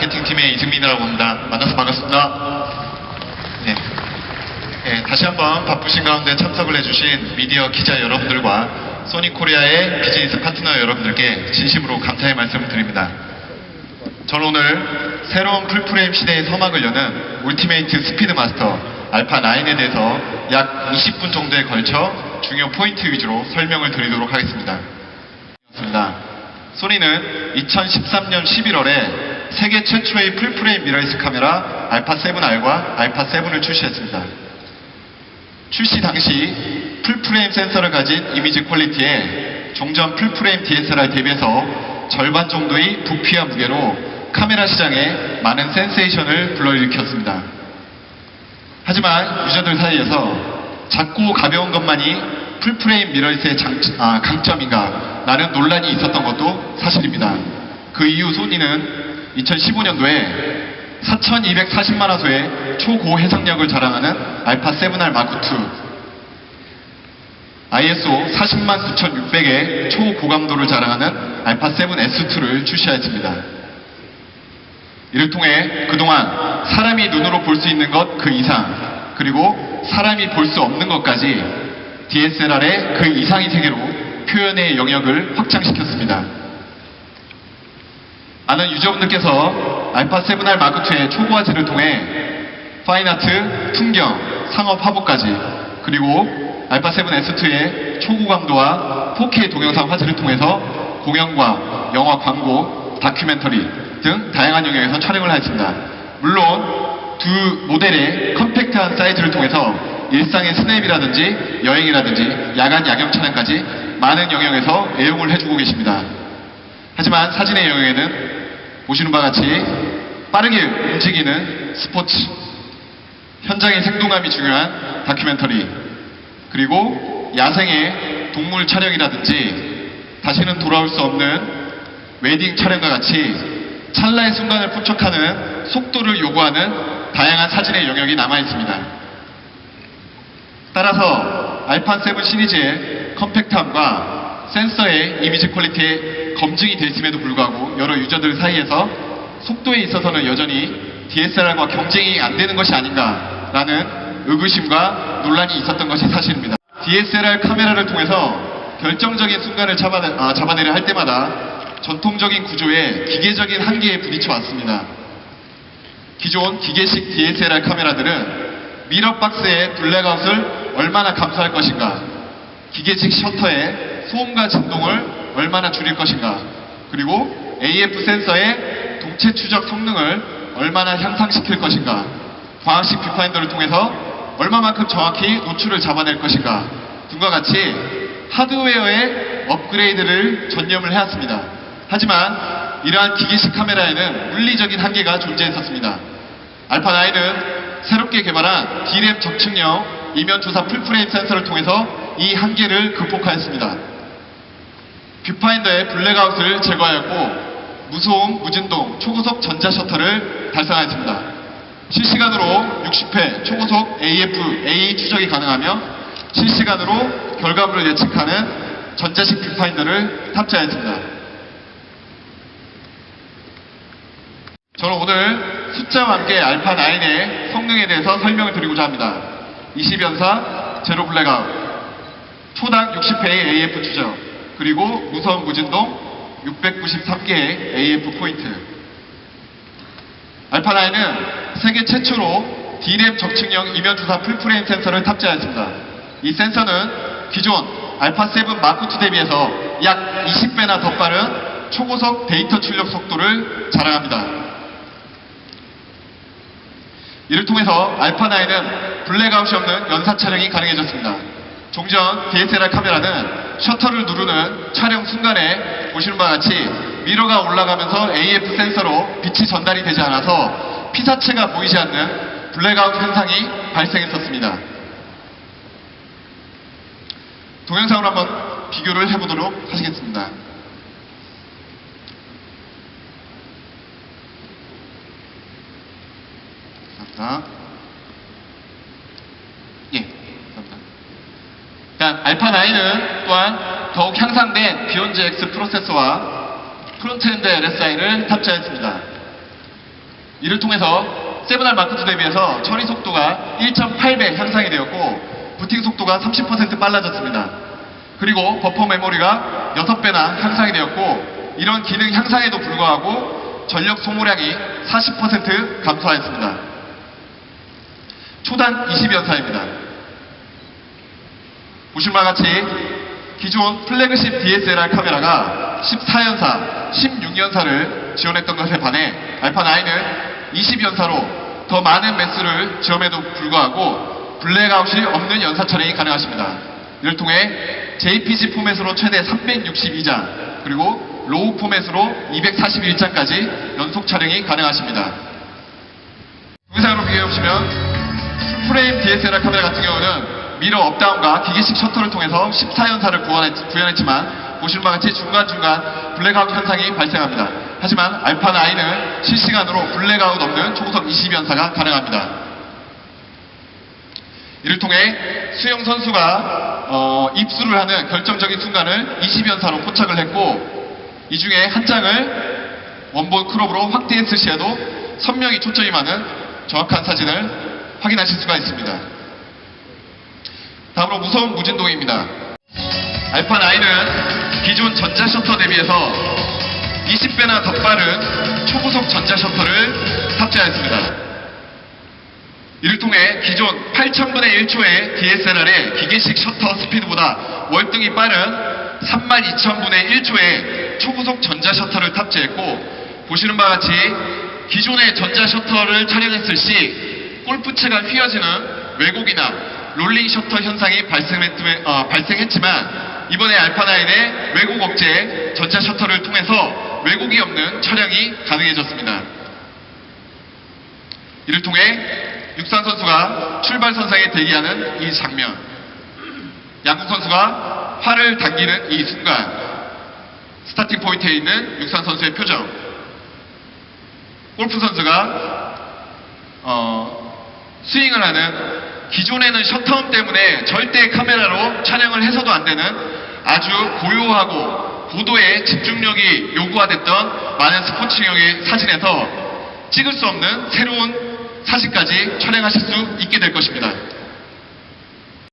마케팅팀의 이승민이라고 합니다. 만나서 반갑습니다. 네. 네, 다시 한번 바쁘신 가운데 참석을 해주신 미디어 기자 여러분들과 소니코리아의 비즈니스 파트너 여러분들께 진심으로 감사의 말씀을 드립니다. 저는 오늘 새로운 풀프레임 시대의 서막을 여는 울티메이트 스피드 마스터 알파 9에 대해서 약 20분 정도에 걸쳐 중요 포인트 위주로 설명을 드리도록 하겠습니다. 습니다 소니는 2013년 11월에 세계 최초의 풀프레임 미러리스 카메라 알파 7R과 알파 7을 출시했습니다. 출시 당시 풀프레임 센서를 가진 이미지 퀄리티에 종전 풀프레임 DSLR 대비해서 절반 정도의 부피와 무게로 카메라 시장에 많은 센세이션을 불러일으켰습니다. 하지만 유저들 사이에서 작고 가벼운 것만이 풀프레임 미러리스의 장, 아, 강점인가 라는 논란이 있었던 것도 사실입니다. 그 이후 소니는 2015년도에 4240만 화소의 초고 해상력을 자랑하는 알파 7R 마크2 ISO 40만 9600의 초고감도를 자랑하는 알파 7S2를 출시하였습니다. 이를 통해 그동안 사람이 눈으로 볼 수 있는 것 그 이상 그리고 사람이 볼 수 없는 것까지 DSLR의 그 이상의 세계로 표현의 영역을 확장시켰습니다. 많은 유저분들께서 알파 7R 마크2의 초고 화질을 통해 파인아트, 풍경, 상업 화보까지 그리고 알파 7S2의 초고감도와 4K 동영상 화질을 통해서 공연과 영화 광고, 다큐멘터리 등 다양한 영역에서 촬영을 하였습니다. 물론 두 모델의 컴팩트한 사이즈를 통해서 일상의 스냅이라든지 여행이라든지 야간 야경 촬영까지 많은 영역에서 애용을 해주고 계십니다. 하지만 사진의 영역에는 보시는 바와 같이 빠르게 움직이는 스포츠, 현장의 생동감이 중요한 다큐멘터리, 그리고 야생의 동물 촬영이라든지 다시는 돌아올 수 없는 웨딩 촬영과 같이 찰나의 순간을 포착하는 속도를 요구하는 다양한 사진의 영역이 남아 있습니다. 따라서 알파 7 시리즈의 컴팩트함과 센서의 이미지 퀄리티에 검증이 돼 있음에도 불구하고 여러 유저들 사이에서 속도에 있어서는 여전히 DSLR과 경쟁이 안 되는 것이 아닌가라는 의구심과 논란이 있었던 것이 사실입니다. DSLR 카메라를 통해서 결정적인 순간을 잡아내, 아, 잡아내려 할 때마다 전통적인 구조의 기계적인 한계에 부딪혀 왔습니다. 기존 기계식 DSLR 카메라들은 미러박스의 블랙아웃을 얼마나 감소할 것인가, 기계식 셔터의 소음과 진동을 얼마나 줄일 것인가, 그리고 AF 센서의 동체 추적 성능을 얼마나 향상시킬 것인가, 광학식 뷰파인더를 통해서 얼마만큼 정확히 노출을 잡아낼 것인가 등과 같이 하드웨어의 업그레이드를 전념을 해왔습니다. 하지만 이러한 기계식 카메라에는 물리적인 한계가 존재했었습니다. 알파9은 새롭게 개발한 D램 적층형 이면 조사 풀프레임 센서를 통해서 이 한계를 극복하였습니다. 뷰파인더의 블랙아웃을 제거하였고 무소음, 무진동, 초고속 전자 셔터를 달성하였습니다. 실시간으로 60회 초고속 AF, A 추적이 가능하며 실시간으로 결과물을 예측하는 전자식 뷰파인더를 탑재하였습니다. 저는 오늘 숫자와 함께 알파 9의 성능에 대해서 설명을 드리고자 합니다. 20연사, 제로 블랙아웃, 초당 60회의 AF 추적, 그리고 무선 무진동 693개의 AF 포인트. 알파9은 세계 최초로 D램 적층형 이면 주사 풀프레임 센서를 탑재하였습니다. 이 센서는 기존 알파7 마크2 대비해서 약 20배나 더 빠른 초고속 데이터 출력 속도를 자랑합니다. 이를 통해서 알파9은 블랙아웃이 없는 연사 촬영이 가능해졌습니다. 종전 DSLR 카메라는 셔터를 누르는 촬영 순간에 보시는 바와 같이 미러가 올라가면서 AF 센서로 빛이 전달이 되지 않아서 피사체가 보이지 않는 블랙아웃 현상이 발생했었습니다. 동영상으로 한번 비교를 해보도록 하시겠습니다. 감사합니다. 예, 감사합니다. 일단 알파9은 또한 더욱 향상된 비욘즈 X 프로세서와 프론트엔드 LSI를 탑재했습니다. 이를 통해서 세븐알 마크2 대비해서 처리 속도가 1.8배 향상이 되었고 부팅 속도가 30% 빨라졌습니다. 그리고 버퍼 메모리가 6배나 향상이 되었고 이런 기능 향상에도 불구하고 전력 소모량이 40% 감소하였습니다. 초단 20연사입니다. 보실 바와 같이 기존 플래그십 DSLR 카메라가 14연사, 16연사를 지원했던 것에 반해 알파9은 20연사로 더 많은 매수를 지원에도 불구하고 블랙아웃이 없는 연사 촬영이 가능하십니다. 이를 통해 JPG 포맷으로 최대 362장 그리고 로우 포맷으로 241장까지 연속 촬영이 가능하십니다. 동영상으로 비교해 보시면 풀프레임 DSLR 카메라 같은 경우는 미러 업다운과 기계식 셔터를 통해서 14연사를 구현했, 지만 보실 바와 같이 중간중간 블랙아웃 현상이 발생합니다. 하지만 알파9은 실시간으로 블랙아웃 없는 초고속 20연사가 가능합니다. 이를 통해 수영 선수가 어, 입수를 하는 결정적인 순간을 20연사로 포착을 했고 이 중에 한 장을 원본 크롭으로 확대했을 시에도 선명히 초점이 많은 정확한 사진을 확인하실 수가 있습니다. 다음으로 무서운 무진동입니다. 알파9은 기존 전자 셔터 대비해서 20배나 더 빠른 초고속 전자 셔터를 탑재하였습니다. 이를 통해 기존 8000분의 1초의 DSLR의 기계식 셔터 스피드보다 월등히 빠른 32000분의 1초의 초고속 전자 셔터를 탑재했고 보시는 바와 같이 기존의 전자 셔터를 촬영했을 시 골프채가 휘어지는 왜곡이나 롤링 셔터 현상이 발생했, 어, 발생했지만 이번에 알파9의 왜곡 억제 전자 셔터를 통해서 왜곡이 없는 촬영이 가능해졌습니다. 이를 통해 육상 선수가 출발 선상에 대기하는 이 장면, 양궁 선수가 팔을 당기는 이 순간, 스타팅 포인트에 있는 육상 선수의 표정, 골프 선수가 어, 스윙을 하는 기존에는 셔터음 때문에 절대 카메라로 촬영을 해서도 안 되는 아주 고요하고 고도의 집중력이 요구화됐던 많은 스포츠용의 사진에서 찍을 수 없는 새로운 사진까지 촬영하실 수 있게 될 것입니다.